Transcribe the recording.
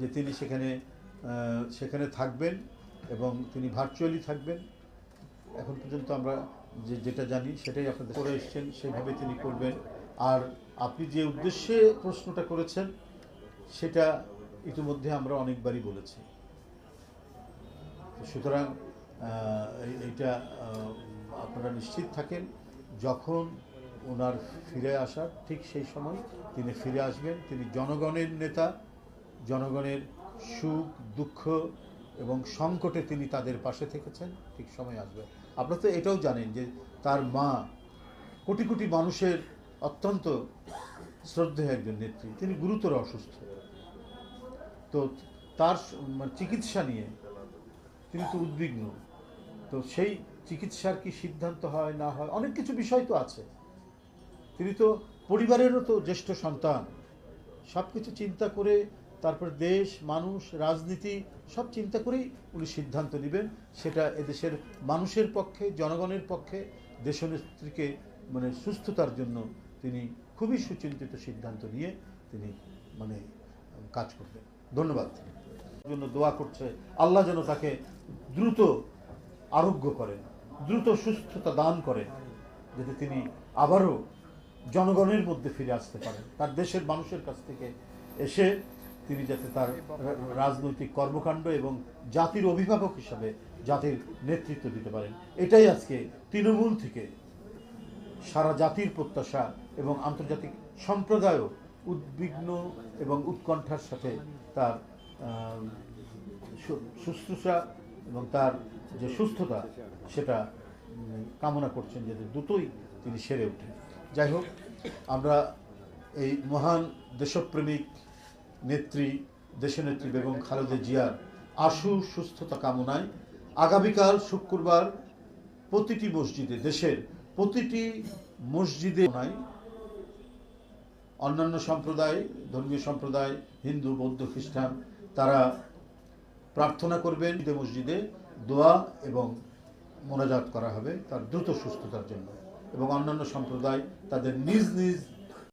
যে তিনি সেখানে সেখানে থাকবেন এবং তিনি ভার্চুয়ালি থাকবেন। এখন পর্যন্ত আমরা যে যেটা জানি সেটাই আপনাদের করে এসছেন সেভাবে তিনি করবেন। আর আপনি যে উদ্দেশ্যে প্রশ্নটা করেছেন সেটা ইতিমধ্যে আমরা অনেকবারই বলেছি। সুতরাং এইটা আপনারা নিশ্চিত থাকেন যখন ওনার ফিরে আসার ঠিক সেই সময় তিনি ফিরে আসবেন তিনি জনগণের নেতা জনগণের সুখ, দুঃখ এবং সংকটে তিনি তাদের পাশে থেকেছেন। ঠিক সময় আসবে। আপনারা তো এটাও জানেন যে তার মা কোটি কোটি মানুষের অত্যন্ত শ্রদ্ধেয় একজন নেত্রী। তিনি গুরুতর অসুস্থ। তো তার মানে চিকিৎসা নিয়ে তিনি তো উদ্বিগ্ন। তো সেই চিকিৎসার কি সিদ্ধান্ত হয়, না হয়, অনেক কিছু বিষয় তো আছে। তিনি তো পরিবারেরও তো জ্যেষ্ঠ সন্তান। সব কিছু চিন্তা করে তারপর দেশ, মানুষ, রাজনীতি, সব চিন্তা করেই উনি সিদ্ধান্ত নেবেন। সেটা এদেশের মানুষের পক্ষে, জনগণের পক্ষে, দেশনেত্রীকে মানে সুস্থতার জন্য তিনি খুবই সুচিন্তিত সিদ্ধান্ত নিয়ে তিনি মানে কাজ করবেন। ধন্যবাদ। জন্য দোয়া করছে, আল্লাহ যেন তাকে দ্রুত আরোগ্য করেন, দ্রুত সুস্থতা দান করেন, যাতে তিনি আবারও জনগণের মধ্যে ফিরে আসতে পারেন। তার দেশের মানুষের কাছ থেকে এসে তিনি যাতে তার রাজনৈতিক কর্মকাণ্ড এবং জাতির অভিভাবক হিসাবে জাতির নেতৃত্ব দিতে পারেন। এটাই আজকে তৃণমূল থেকে সারা জাতির প্রত্যাশা এবং আন্তর্জাতিক সম্প্রদায়ও উদ্বিগ্ন এবং উৎকণ্ঠার সাথে তার শুশ্রূষা এবং তার যে সুস্থতা, সেটা কামনা করছেন যাতে দ্রুতই তিনি সেরে ওঠেন। যাই হোক, আমরা এই মহান দেশপ্রেমিক নেত্রী দেশনেত্রী বেগম খালেদা জিয়ার আশু সুস্থতা কামনায় আগামীকাল শুক্রবার প্রতিটি মসজিদে, দেশের প্রতিটি মসজিদে অন্যান্য সম্প্রদায়, ধর্মীয় সম্প্রদায়, হিন্দু, বৌদ্ধ, খ্রিস্টান, তারা প্রার্থনা করবেন। মসজিদে দোয়া এবং মোনাজাত করা হবে তার দ্রুত সুস্থতার জন্য এবং অন্যান্য সম্প্রদায় তাদের নিজ নিজ